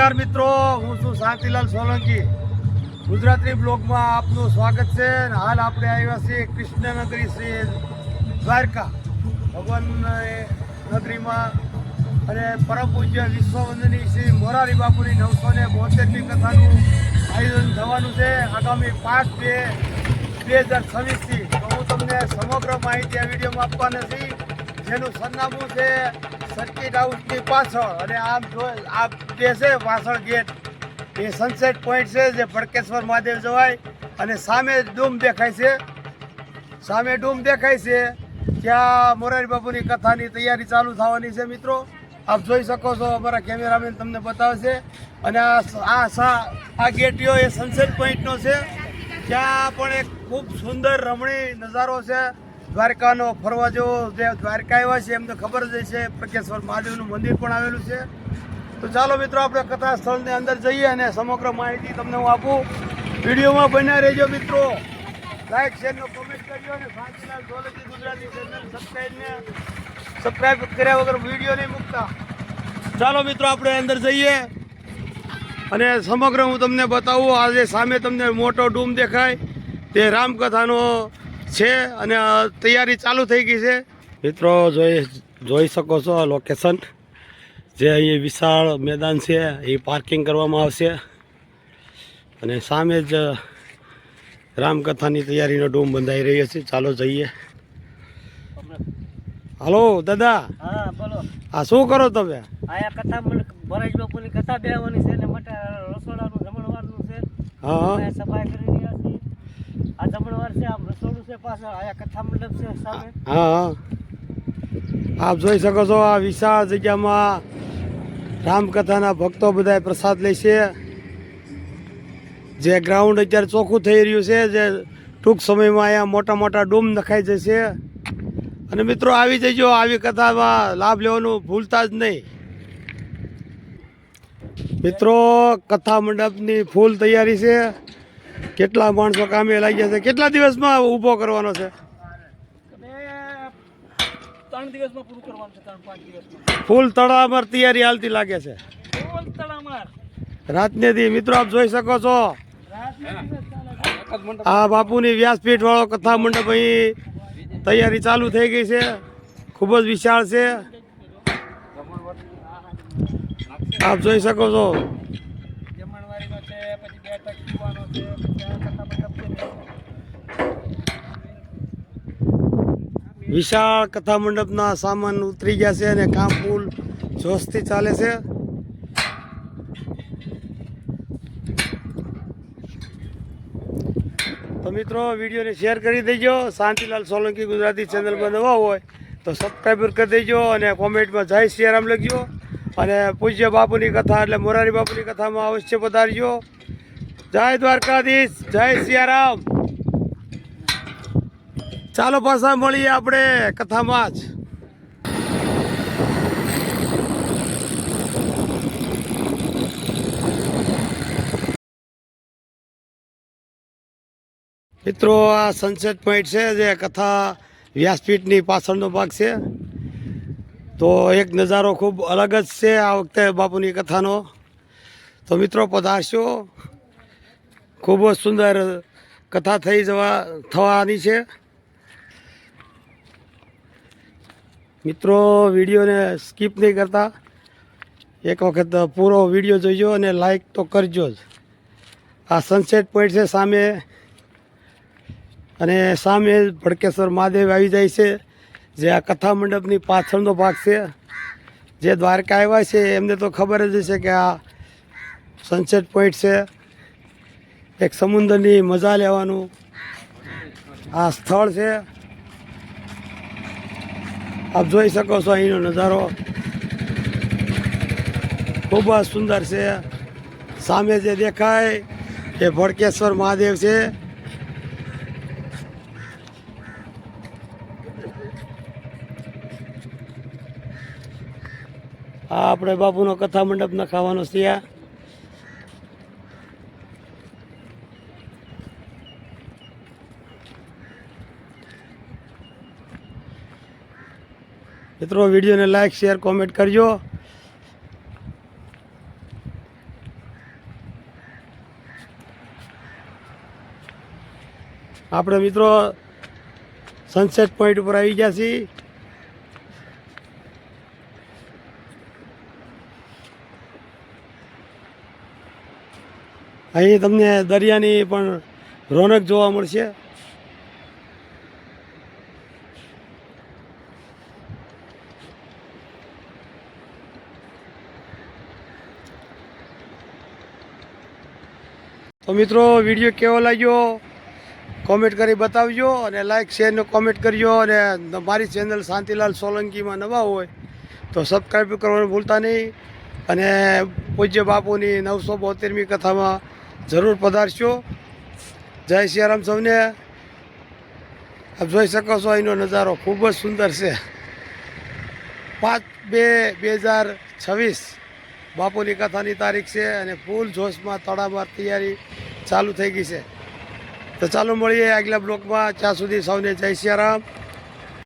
નમસ્કાર મિત્રો, હું છું શાંતિલાલ સોલંકી. ગુજરાતી બ્લોગમાં આપનું સ્વાગત છે હાલ આપણે આવ્યા છીએ કૃષ્ણનગરી શ્રી દ્વારકા. ભગવાન નગરીમાં અને પરમ પૂજ્ય વિશ્વવંદની શ્રી મોરારી બાપુની નવસો ને બોતેરની કથાનું આયોજન થવાનું છે આગામી પાંચ બે બે હજાર છવ્વીસથી. તો હું તમને સમગ્ર માહિતી આ વિડીયોમાં આપવા નથી. જેનું સરનામું છે સર્કિટ હાઉસની પાછળ. અને આમ જો આ જે છે પાછળ ગેટ, એ સનસેટ પોઈન્ટ છે જે ભડકેશ્વર મહાદેવ જવાય. અને સામે ડૂમ દેખાય છે. સામે ડૂમ દેખાય છે. ત્યાં મોરારી બાપુની કથાની તૈયારી ચાલુ થવાની છે મિત્રો. આપ જોઈ શકો છો અમારા કેમેરામેન તમને બતાવશે. અને આ આ આ ગેટીઓ એ સનસેટ પોઈન્ટનો છે. ત્યાં પણ એક ખૂબ સુંદર રમણીય નજારો છે. દ્વારકાનો ફરવા જેવો જે દ્વારકા આવ્યા છે એમને ખબર જ છે પ્રકેશ્વર મહાદેવનું મંદિર પણ આવેલું છે. તો ચાલો મિત્રો, આપણે કથા સ્થળની અંદર જઈએ અને સમગ્ર માહિતી તમને હું આપું. વિડીયોમાં બન્યા રહેજો મિત્રો. લાઈક શેરનો કોમેન્ટ કરજો અને શાંતિલાલ સોલંકી ગુજરાતી ચેનલ સબસ્ક્રાઈબને સબસ્ક્રાઈબ કર્યા વગર વીડિયો નહીં મૂકતા. ચાલો મિત્રો, આપણે અંદર જઈએ. અને સમગ્ર હું તમને બતાવું, આજે સામે તમને મોટો ડૂમ દેખાય. તે રામકથાનો છે અને તૈયારી ચાલુ થઈ ગઈ છે. મિત્રો જોઈ જોઈ શકો છો લોકેશન જે અહીં વિશાળ મેદાન છે એ પાર્કિંગ કરવામાં આવશે. અને સામે જ રામકથાની તૈયારીનો ડૂમ બંધાઈ રહ્યો છે. ચાલો જઈએ. હલો દાદા. હા બોલો. આ શું કરો તમે? આ કથા મને ભરાજ બાપુની કથા બેહવાની છે ને માટે રસોડાનું જમણવારનું છે. હા સફાઈ કરી રહ્યા છીએ. આ જમણવાર છે આ રસોડું છે કથા મંડપ છે હા આપ જોઈ શકો છો આ વિશાળ જગ્યામાં રામકથાના ભક્તો બધા પ્રસાદ લે છે. જે ગ્રાઉન્ડ અત્યારે ચોખ્ખું થઈ રહ્યું છે, જે ટૂંક સમયમાં અહીંયા મોટા મોટા ડૂમ નખાઈ જશે. અને મિત્રો, આવી જજો, આવી કથામાં લાભ લેવાનું ભૂલતા જ નહીં. મિત્રો, કથા મંડપની ફૂલ તૈયારી છે. કેટલા માણસો કામે લાગ્યા છે? કેટલા દિવસમાં ઊભો કરવાનો છે? ત્રણ દિવસમાં પૂરું કરવાનું છે ત્રણ પાંચ દિવસમાં. ફૂલ તળાવમાં તૈયારી હાલતી લાગે છે. ફૂલ તળામાર રાતને દી મિત્રો આપ જોઈ શકો છો. આ બાપુની વ્યાસપીઠ વાળો કથા મંડપ અહીં તૈયારી ચાલુ થઈ ગઈ છે. ખૂબ જ વિશાળ છે. આપ જોઈ શકો છો. વિશાળ કથા મંડપના સામાન ઉતરી ગયા છે અને કામ ફૂલ જોશથી ચાલે છે. તો મિત્રો, વિડીયોને શેર કરી દેજો. શાંતિલાલ સોલંકી ગુજરાતી ચેનલમાં નવા હોય તો સબસ્ક્રાઈબર કરી દેજો અને કોમેન્ટમાં જય સિયારામ લખજો. અને પૂજ્ય બાપુની કથા એટલે મોરારી બાપુની કથામાં અવશ્ય પધારજો. જય દ્વારકાધીશ, જય સિયારામ. ચાલો પાછા મળીએ આપણે કથામાં જ. મિત્રો, આ સનસેટ પોઈન્ટ છે જે કથા વ્યાસપીઠની પાછળનો ભાગ છે. તો એક નજારો ખૂબ અલગ જ છે આ વખતે બાપુની કથાનો. તો મિત્રો, પધારશો. ખૂબ જ સુંદર કથા થઈ જવા થવાની છે. મિત્રો, વિડીયોને સ્કીપ નહીં કરતા. એક વખત પૂરો વીડિયો જોઈજો અને લાઈક તો કરજો જ. આ સનસેટ પોઈન્ટ છે સામે. અને સામે ભડકેશ્વર મહાદેવ આવી જાય છે, જે આ કથા મંડપની પાછળનો ભાગ છે. જે દ્વારકા આવ્યા છે, એમને તો ખબર જ હશે કે આ સનસેટ પોઈન્ટ છે. એક સમુદ્રની મજા લેવાનું. આ સ્થળ છે. આપ જોઈ શકો છો અહીંનો નજારો. ખૂબ જ સુંદર છે. સામે જે દેખાય એ ભડકેશ્વર મહાદેવ છે. આ આપણે બાપુનો કથા મંડપ નખાવાનો છે. મિત્રો, વિડીયોને લાઇક શેર કોમેન્ટ કરજો. આપણે મિત્રો સનસેટ પોઈન્ટ ઉપર આવી ગયા છીએ. અહીં તમને દરિયાની પણ રોનક જોવા મળશે. તો મિત્રો, વીડિયો કેવો લાગ્યો? કોમેન્ટ કરી બતાવજો અને લાઇક શેરને કોમેન્ટ કરજો અને મારી ચેનલ શાંતિલાલ સોલંકીમાં નવા હોય તો સબસ્ક્રાઈબ કરવાનું ભૂલતા નહીં અને પૂજ્ય બાપુની નવસો બોતેરમી કથામાં જરૂર પધારશો. જય સિયારામ સૌને. આપ જોઈ શકો છો, અહીંનો નજારો ખૂબ જ સુંદર છે. પાંચ બે બે હજાર છવ્વીસ. બાપુની કથાની તારીખ છે અને ફૂલ જોશમાં તડામાર તૈયારી ચાલુ થઈ ગઈ છે. તો ચાલુ મળીએ આગલા બ્લોકમાં. ત્યાં સુધી સૌને જય સિયારામ.